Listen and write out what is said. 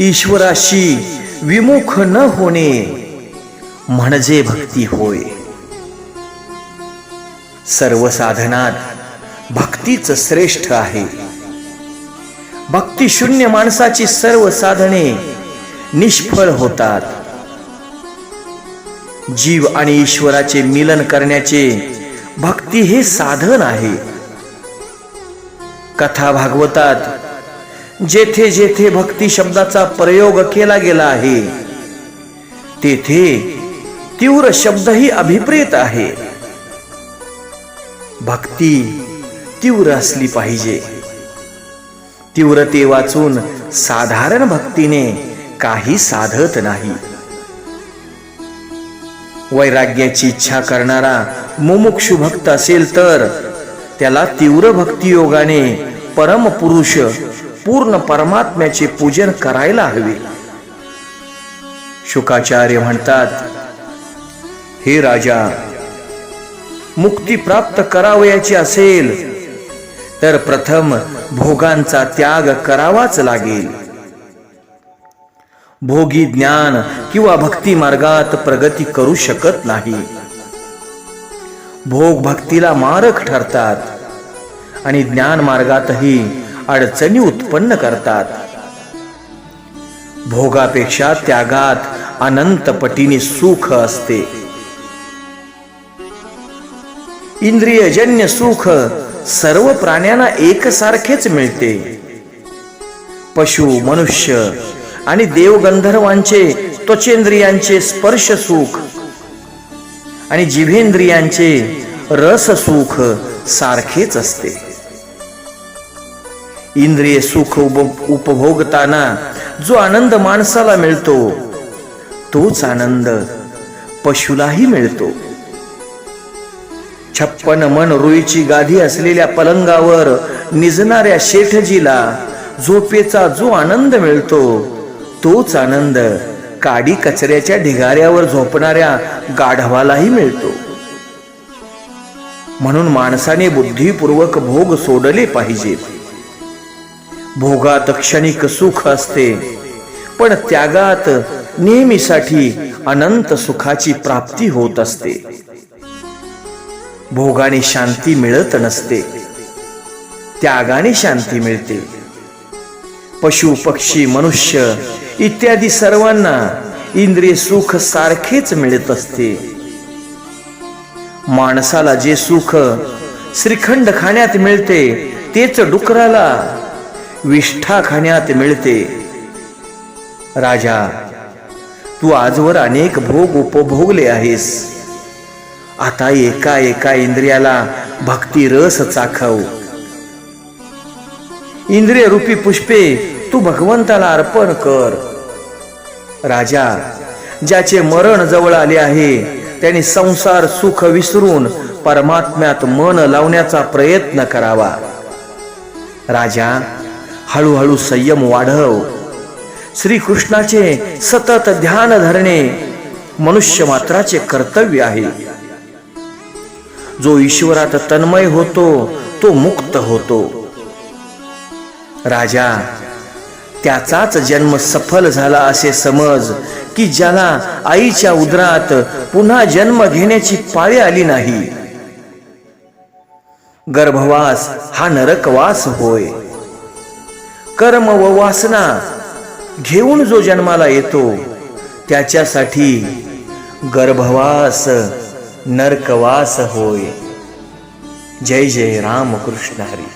ईश्वराशी विमुख न होणे म्हणजे भक्ती होय. सर्व साधनात भक्तीच श्रेष्ठ आहे. भक्ती शून्य माणसाची सर्व साधने निष्फळ होतात. जीव आणि ईश्वराचे मिलन करण्याचे भक्ती हे साधन आहे. कथा भागवतात जेथे जेथे भक्ती शब्दाचा प्रयोग केला गेला आहे तेथे तीव्र शब्दही अभिप्रेत आहे. भक्ती तीव्र असली पाहिजे. तीव्रते वाचून साधारण भक्तीने काही साधत नाही. वैराग्याची इच्छा करणारा मुमुक्षु भक्त असेल तर त्याला तीव्र भक्तियोगाने परमपुरुष पूर्ण परमात्म्याचे पूजन करायला हवे. शुकाचार्य म्हणतात हे राजा मुक्ती प्राप्त करावयाची असेल तर प्रथम भोगांचा त्याग करावाच लागेल. भोगी ज्ञान किंवा भक्ती मार्गात प्रगती करू शकत नाही. भोग भक्तीला मारक ठरतात आणि ज्ञान मार्गातही अडचणी उत्पन्न करतात. भोगापेक्षा त्यागात अनंत पटीने सुख असते. इंद्रियजन्य सुख सर्व प्राण्यांना एकसारखेच मिळते. पशु मनुष्य आणि देवगंधर्वांचे त्वचेंद्रियांचे स्पर्श सुख आणि जिभेंद्रियांचे रस सुख सारखेच असते. इंद्रिय सुख उप- उपभोगताना जो आनंद माणसाला मिळतो तोच आनंद पशुलाही मिळतो छप्पन मन रुईची गाधी असलेल्या पलंगावर निजणाऱ्या शेठजीला झोपेचा जो आनंद मिळतो तोच आनंद काडी कचऱ्याच्या ढिगाऱ्यावर झोपणाऱ्या गाढवालाही मिळतो म्हणून माणसाने बुद्धिपूर्वक भोग सोडले पाहिजेत भोगात क्षणिक सुख असते. पण त्यागात नेहमीसाठी अनंत सुखाची प्राप्ती होत असते. भोगाने शांती मिळत नसते. त्यागाने शांती मिळते. पशु पक्षी मनुष्य इत्यादी सर्वांना इंद्रिय सुख सारखेच मिळत असते. माणसाला जे सुख श्रीखंड खाण्यात मिळते तेच डुकराला विष्ठा खाण्यात मिळते. राजा तू आजवर अनेक भोग उपभोगले आहेस. आता एका एका इंद्रियाला भक्ती रस चाखव. इंद्रिय रूपी पुष्पे तू भगवंताला अर्पण कर. राजा ज्याचे मरण जवळ आले आहे त्याने संसार सुख विसरून परमात्म्यात मन लावण्याचा प्रयत्न करावा. राजा हळूहळू संयम वाढव. श्रीकृष्णाचे सतत ध्यान धरणे मनुष्य मात्राचे कर्तव्य आहे. जो ईश्वरात तन्मय होतो तो मुक्त होतो. राजा त्याचाच जन्म सफल झाला असे समज की ज्याला आईच्या उदरात पुन्हा जन्म घेण्याची पाळी आली नाही. गर्भवास हा नरकवास होय. कर्म व वासना घेऊन जो जन्माला येतो त्याच्यासाठी गर्भवास नरकवास होय. जय जय राम कृष्ण हरी.